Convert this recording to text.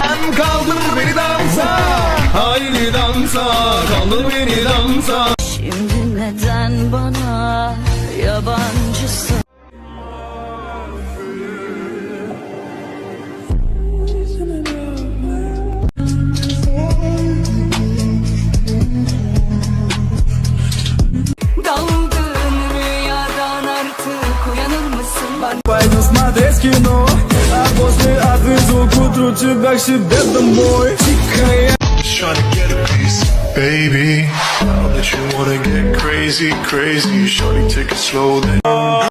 Hem kaldır beni dansa Haydi dansa Kaldır beni dansa Şimdi neden bana Yabancısın? Пойду смотреть кино А после отвезу к утру тебя к себе домой Тихая Just trying to get a piece, baby. Now that you wanna get crazy, crazy, shorty, take it slow then.